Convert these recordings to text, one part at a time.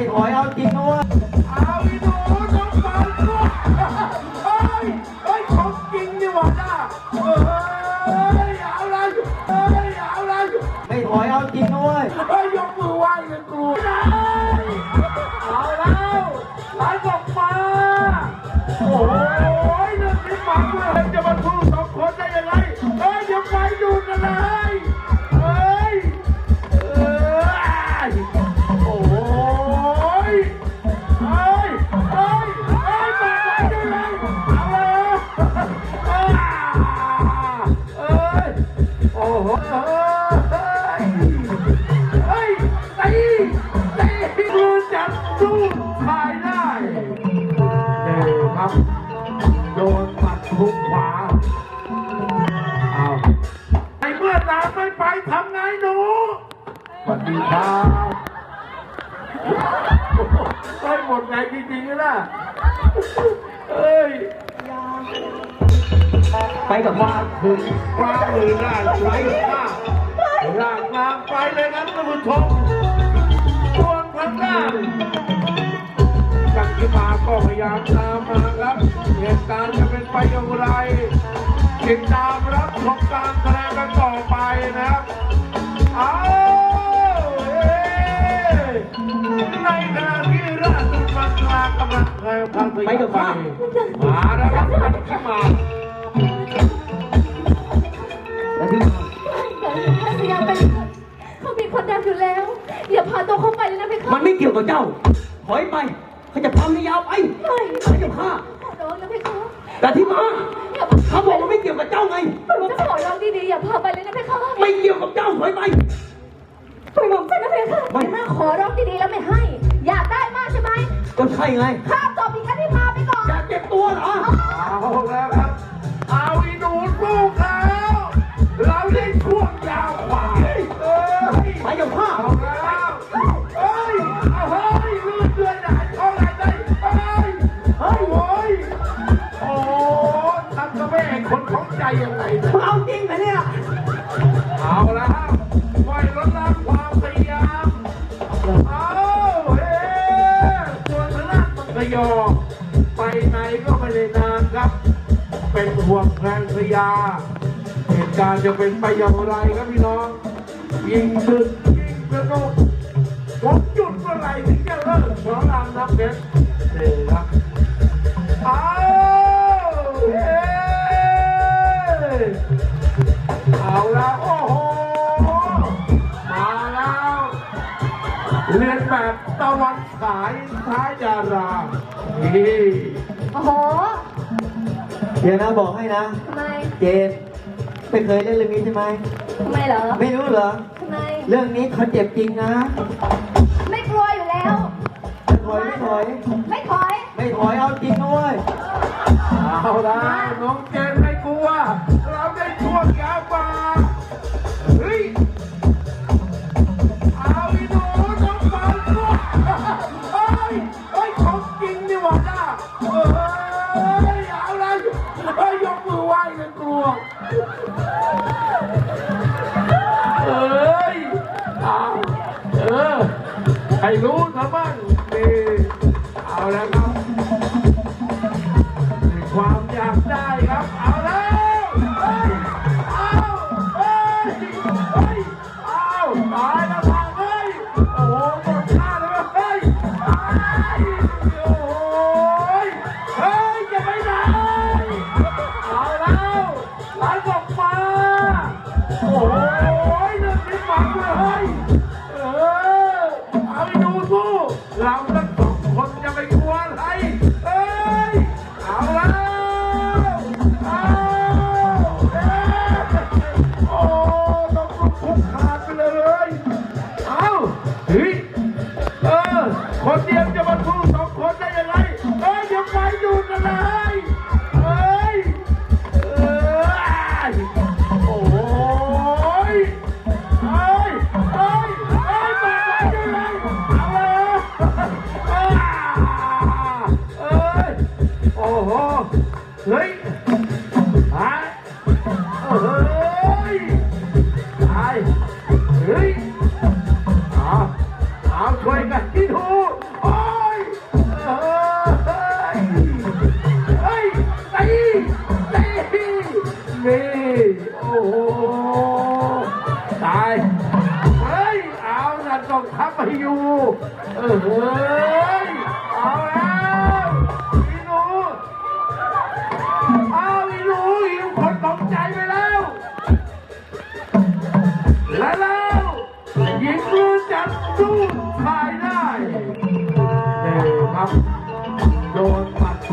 ไม่ถอยเอาจริงด้วยเอาอีหนูน้องฟันก็เฮ้ยเฮ้ยของจริงนี่หว่าจ้าเฮ้ยเอาละเฮ้ยเอาละไม่ถอยเอาจริงด้วยเฮ้ยยกมือไหว้ ไปทำไงหนูสวัสดีครับเฮ้ยหมดแรงจริงๆนะเอ้ย ไปกับมาถึงความมือได้ไหลมากลากลางไปเลยนะท่านผู้ชมส่วนทางด้านกังกิมาก็พยายามตามมาครับ เหตุการณ์จะเป็นไปอย่างไร ติดตามรับชมการแสดงกันต่อไปนะครับเอาในขณะที่ราชมังคลากำลังเคยพังพยาไปมาแล้วครับกังกิมาแล้วที่ท่านพยายามไปเขามีคนดังอยู่แล้ว อย่าพาตัวเขาไปเลยนะเพคะมันไม่เกี่ยวกับเจ้า ถอยไปเขาจะพาม่ยาวไปไม่เขาจะฆ่าขอร้องนะเพคะแต่ที่มา จ้าไงผมจะขอร้องดีๆอย่าพาไปเลยนะเพคะไม่เกี่ยวกับเจ้าถอยไปไปบอกฉันนะเพคะไม่ถ้าขอร้องดีๆแล้วไม่ให้ อยากได้มากใช่ไหมก็ใช่ไงข้ามตอบอีกแค่ที่พาไปก่อน อยากเจ็บตัวเหรอ เอาแล้วครับ เป็นห่วงแพงพยา เหตุการณ์จะเป็นไปอย่างไรครับพี่น้อง ยิงตึกยิงกระโดดผมหยุดเมื่อไหร่ถึงจะเลิกสองรามน้ำเพชรนี่ครับเอาเฮ้เอาแล้วโอ้โห มาแล้วเรียนแบบตะวันฉายท้ายดารานี่โอ้โห เดี๋ยวนะบอกให้นะ ทำไม เจนไม่เคยเล่นเรื่องนี้ใช่ไหม ทำไมเหรอ ไม่รู้เหรอ ทำไม เรื่องนี้เขาเจ็บจริงนะไม่กลัวอยู่แล้ว ไม่ถอยไม่ถอยไม่ถอย ไม่ถอยเอาจริงด้วย เอาละน้องเจนไม่กลัว เราได้ช่วงยาวกว่าเฮ้ย เอาอีหนูน้องฟันก็เฮ้ยเฮ้ยของจริงนี่หว่าจ้าเฮ้ย ใครรู้นะบ้างนี่เอาแล้วครับ ความอยากได้ครับ เอา โห เฮ้ยหายโอ้ยหายเฮ้ยเอาเอาช่วยกันที่ดูโอ้ยเฮ้ยเฮ้ยตีตีนี่โอ้โหตายเฮ้ยเอานั่นต้องทับไปอยู่เออ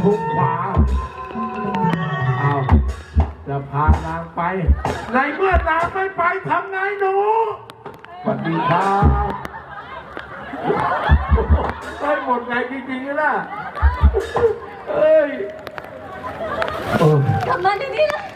ทุกขวาเอาจะพานางไป ในเมื่อนางไม่ไปทำไงหนูสวัสดีครับได้หมดไงจริงๆนะเอ้ยกลับมาเดี๋ยวนี้นะ